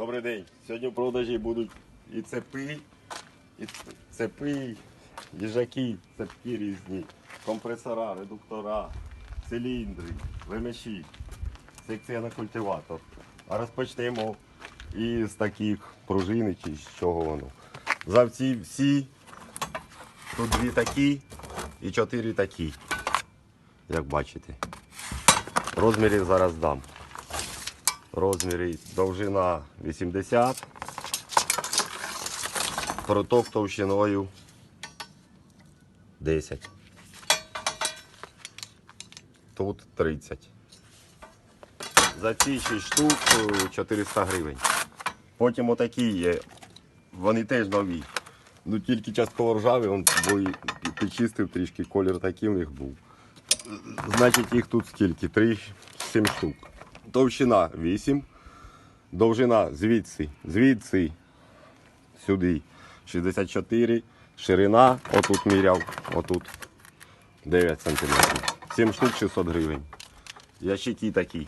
Добрий день. Сьогодні в продажі будуть і цепи, і цепи, їжаки, цепки різні, компресора, редуктора, циліндри, виміші, секція на культиватор. А розпочнемо із таких пружини чи з чого воно. Завці всі, тут дві такі і чотири такі, як бачите. Розмірів зараз дам. Розміри довжина 80, проток товщиною 10. Тут 30. За ці 6 штук е, 400 гривень. Потім отакі є. Вони теж нові. Ну тільки частково ржаві, бо підчистив трішки, колір такий у був. Значить, їх тут скільки? 3, 7 штук. Товщина 8. Довжина звідси, звідси, сюди 64. Ширина, отут міряв, отут 9 см. 7 штук 600 гривень. Ящики такі.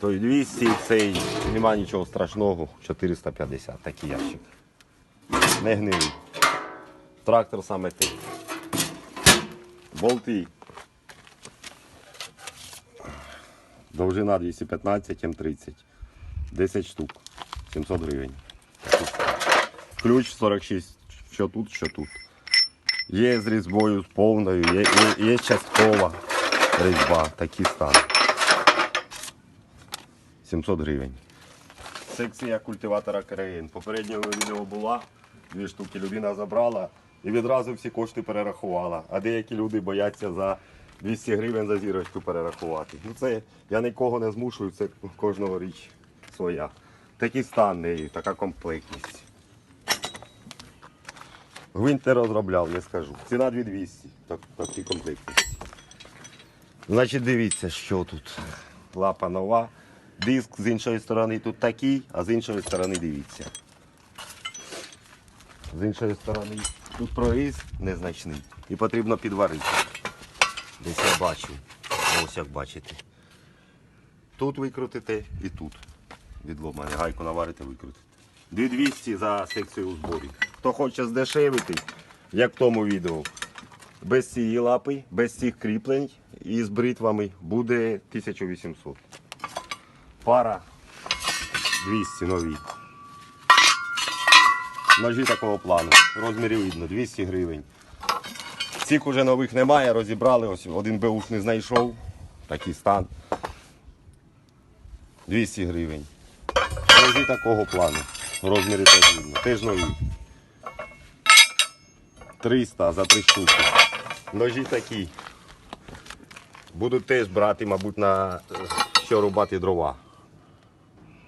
Той 200, цей нема нічого страшного, 450 такий ящик. Не гнилий. Трактор саме той. Болти Довжина 215, М30. 10 штук. 700 гривень. Ключ 46, що тут, що тут. Є з різьбою, з повною, є, є, є часткова різьба, такий стан. 700 гривень. Секція культиватора КРН. Попереднього відео була, дві штуки людина забрала і відразу всі кошти перерахувала. А деякі люди бояться за 200 гривень за зірочку перерахувати. Ну це я нікого не змушую, це кожного річ своя. Такий стан неї, така комплектність. Гвинт не розробляв, не скажу. Ціна 2200, так, такі комплектності. Значить, дивіться, що тут. Лапа нова. Диск з іншої сторони тут такий, а з іншої сторони дивіться. З іншої сторони тут проріз незначний і потрібно підварити. Десь я бачу. Ось як бачите. Тут викрутите і тут. Відломане. Гайку наварите, викрутите. 2200 за секцію у зборі. Хто хоче здешевити, як в тому відео, без цієї лапи, без цих кріплень і з бритвами буде 1800. Пара 200 нові. Ножі такого плану. Розмірів видно, 200 гривень. Цих уже нових немає, розібрали. Ось один беуш не знайшов. Такий стан. 200 гривень. Ножі такого плану. Розміри теж видно. Теж нові. 300 за 3 штуки. Ножі такі. Будуть теж брати, мабуть, на що рубати дрова.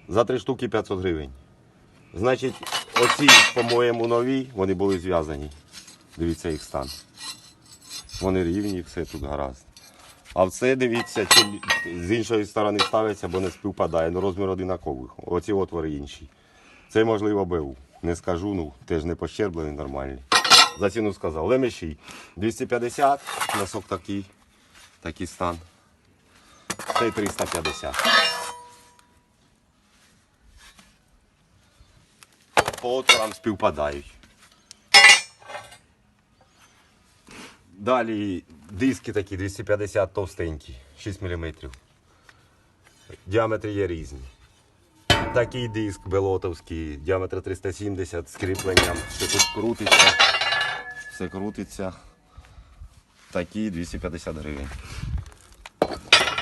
За 3 штуки 500 гривень. Значить, оці, по-моєму, нові, вони були зв'язані. Дивіться їх стан. Вони рівні, все тут гаразд. А все, дивіться, чи з іншої сторони ставиться, бо не співпадає. Ну, розмір одинаковий. Оці отвори інші. Це можливо БУ. Не скажу, ну теж не пощерблений, нормальний. За ціну сказав. Лемеші 250, носок такий, такий стан. Цей 350. По отворам співпадають. Далі диски такі 250 товстенькі, 6 мм. Діаметри є різні. Такий диск белотовський, діаметр 370 з кріпленням. Все тут крутиться. Все крутиться. Такі 250 гривень.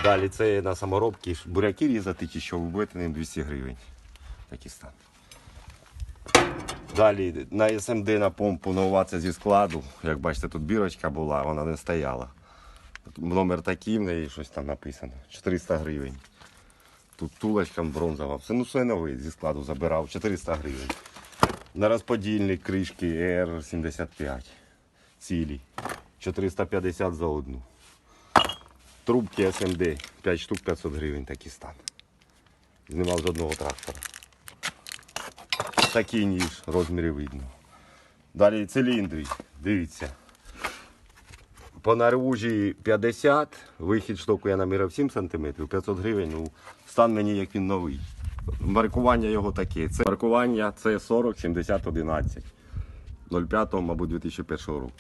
Далі це на саморобки буряки різати чи що вбити ним 200 гривень. Такий стан. Далі на СМД на помпу це зі складу. Як бачите, тут бірочка була, вона не стояла. Номер такий, в неї щось там написано. 400 гривень. Тут тулочка бронзова. Все, ну все нове зі складу забирав. 400 гривень. На розподільник кришки R75. Цілі. 450 за одну. Трубки СМД 5 штук 500 гривень такий стан. Знімав з одного трактора. Такий ніж, розміри видно. Далі циліндри, дивіться. По наружі 50, вихід штоку я наміряв 7 см, 500 гривень. Ну, стан мені як він новий. Маркування його таке. Це маркування це 40 70 11 05, мабуть, 2001 року.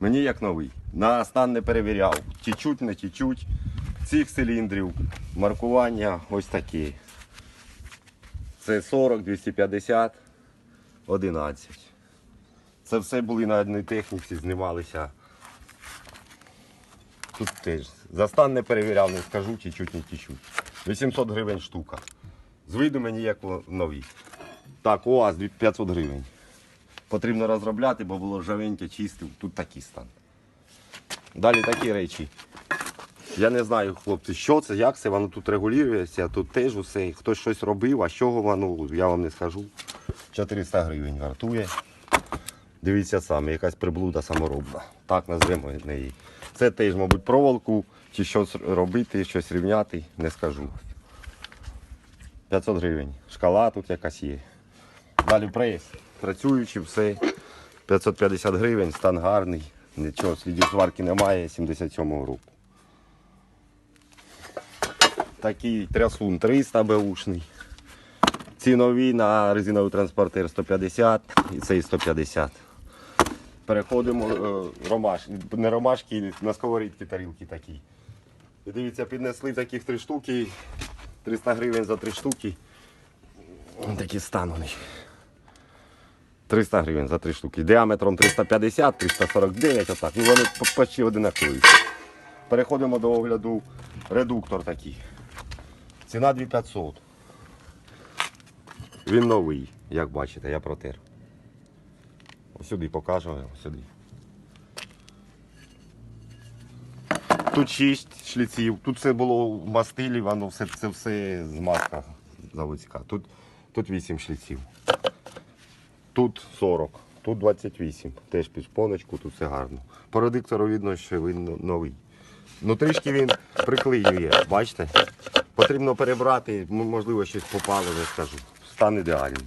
Мені як новий. На стан не перевіряв. Тічуть, не тічуть. Цих циліндрів. Маркування ось такі. Це 40, 250, 11. Це все були на одній техніці, знімалися. Тут теж. За стан не перевіряв, не скажу, тічуть, не тічуть. 800 гривень штука. З виду мені як нові. Так, УАЗ 500 гривень. Потрібно розробляти, бо було ржавеньке, чистив. Тут такий стан. Далі такі речі. Я не знаю, хлопці, що це, як це, воно тут регулюється, тут теж усе. Хтось щось робив, а з чого воно, я вам не скажу. 400 гривень вартує. Дивіться самі, якась приблуда саморобна. Так назвемо неї. Це теж, мабуть, проволоку чи щось робити, щось рівняти, не скажу. 500 гривень. Шкала тут якась є. Далі прес. Працюючи, все. 550 гривень, стан гарний. Нічого, слідів сварки немає, 77-го року. Такий трясун 300 беушний. Цінові на резиновий транспортер 150 і цей 150. Переходимо е, ромаш, не ромашки, на сковорідки тарілки такі. І дивіться, піднесли таких три штуки, 300 гривень за три штуки. Такі стан у них. 300 гривень за три штуки. Діаметром 350, 349, отак. Ну вони почти одинакові. Переходимо до огляду редуктор такий. Ціна 2500. Він новий, як бачите, я протер. Ось сюди покажу, ось сюди. Тут 6 шліців, тут все було в мастилі, воно все, це все змазка заводська. Тут, тут 8 шліців. Тут 40, тут 28. Теж під шпоночку, тут все гарно. По редиктору видно, що він новий. Ну трішки він приклеює, бачите? Потрібно перебрати, можливо, щось попало, не скажу. Стан ідеальний.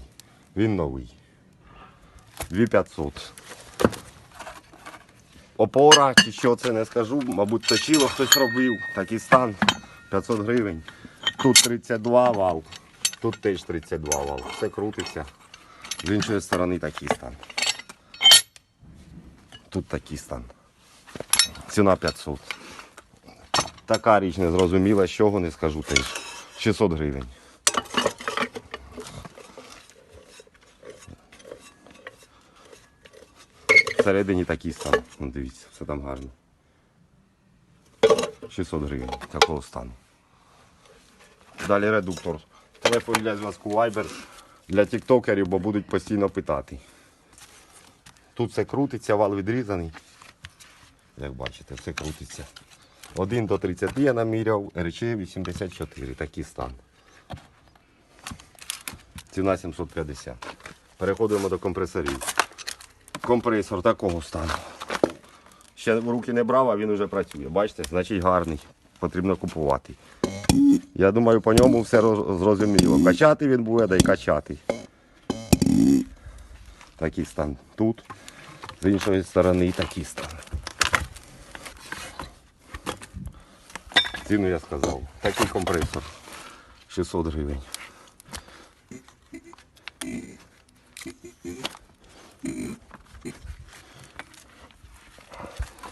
Він новий. 2500. Опора чи що це не скажу, мабуть, точило хтось робив. Такий стан 500 гривень. Тут 32 вал, тут теж 32 вал. Все крутиться. З іншої сторони такий стан. Тут такий стан. Ціна 500. Така річ незрозуміла, з чого не скажу теж. 600 гривень. Всередині такий стан. Ну, дивіться, все там гарно. 600 гривень такого стану. Далі редуктор. Телефон для зв'язку Viber для тіктокерів, бо будуть постійно питати. Тут все крутиться, вал відрізаний. Як бачите, все крутиться. 1 до 30 я наміряв, РЧ 84, такий стан. Ціна 750. Переходимо до компресорів. Компресор такого стану. Ще в руки не брав, а він вже працює. Бачите, значить гарний. Потрібно купувати. Я думаю, по ньому все зрозуміло. Качати він буде, да й качати. Такий стан тут. З іншої сторони такий стан. Ціну я сказав. Такий компресор. 600 гривень.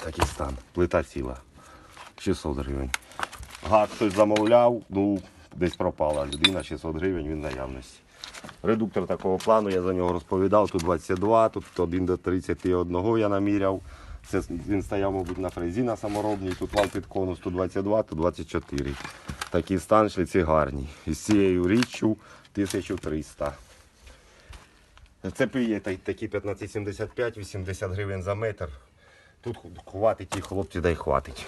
Такий стан. Плита ціла. 600 гривень. Гак хтось замовляв, ну десь пропала людина, 600 гривень він наявності. Редуктор такого плану, я за нього розповідав. Тут 22, тут 1 до 31 я наміряв. Це він стояв, мабуть, на фрезі на саморобній. Тут вал під конус 122, тут 24. Такий стан шліці гарні. Із цією річчю 1300. Цепи є такі 1575, 80 гривень за метр. Тут хватить і хлопці, дай хватить.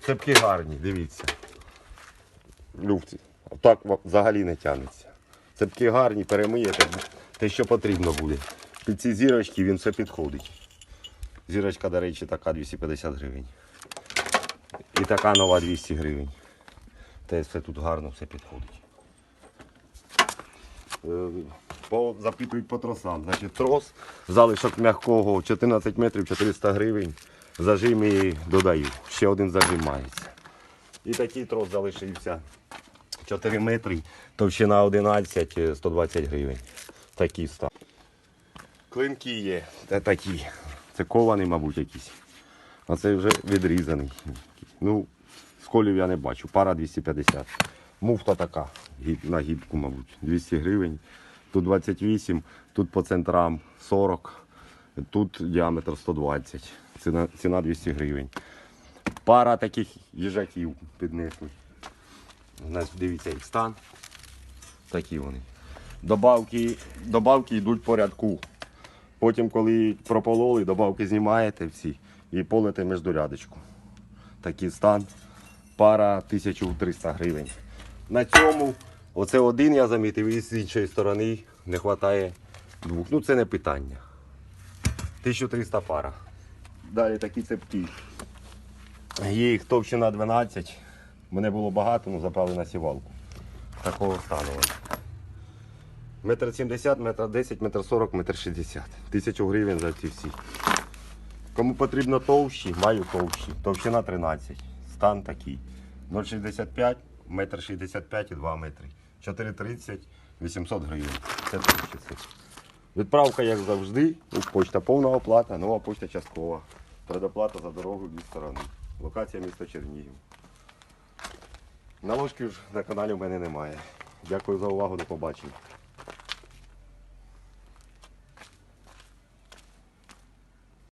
Цепки гарні, дивіться. Люфті. Так взагалі не тягнеться. Цепки гарні, перемиєте, те, що потрібно буде. Під ці зірочки він все підходить. Зірочка, до речі, така 250 гривень. І така нова 200 гривень. Те все тут гарно, все підходить. Е, По, запитують по тросам. Значить, трос, залишок м'якого 14 метрів 400 гривень. Зажим і додаю. Ще один зажим мається. І такий трос залишився. 4 метри, товщина 11, е, 120 гривень. Такі стан. Клинки є, такі. Це кований, мабуть, якийсь. А це вже відрізаний. Ну, сколів я не бачу. Пара 250. Муфта така, на гібку, мабуть, 200 гривень. Тут 28, тут по центрам 40, тут діаметр 120. Ціна, ціна 200 гривень. Пара таких їжаків піднесли. Нас дивіться їх стан. Такі вони. Добавки, добавки йдуть по рядку. Потім, коли пропололи, добавки знімаєте всі і полите між рядочку. Такий стан. Пара 1300 гривень. На цьому, оце один я замітив, і з іншої сторони не вистачає двох. Ну це не питання. 1300 пара. Далі такі цепки. Є їх товщина 12. Мене було багато, ну забрали на сівалку. Такого стану. Метр сімдесят, метр десять, метр сорок, метр шістдесят. Тисячу гривень за ці всі. Кому потрібно товщі, маю товщі. Товщина 13. Стан такий. 0,65, метр 65 і 2 метри. 4,30, 800 гривень. Це товщі. це. Відправка, як завжди, почта повна оплата, нова почта часткова. Предоплата за дорогу дві сторони. Локація місто Чернігів. Наложків ж на каналі в мене немає. Дякую за увагу, до побачення.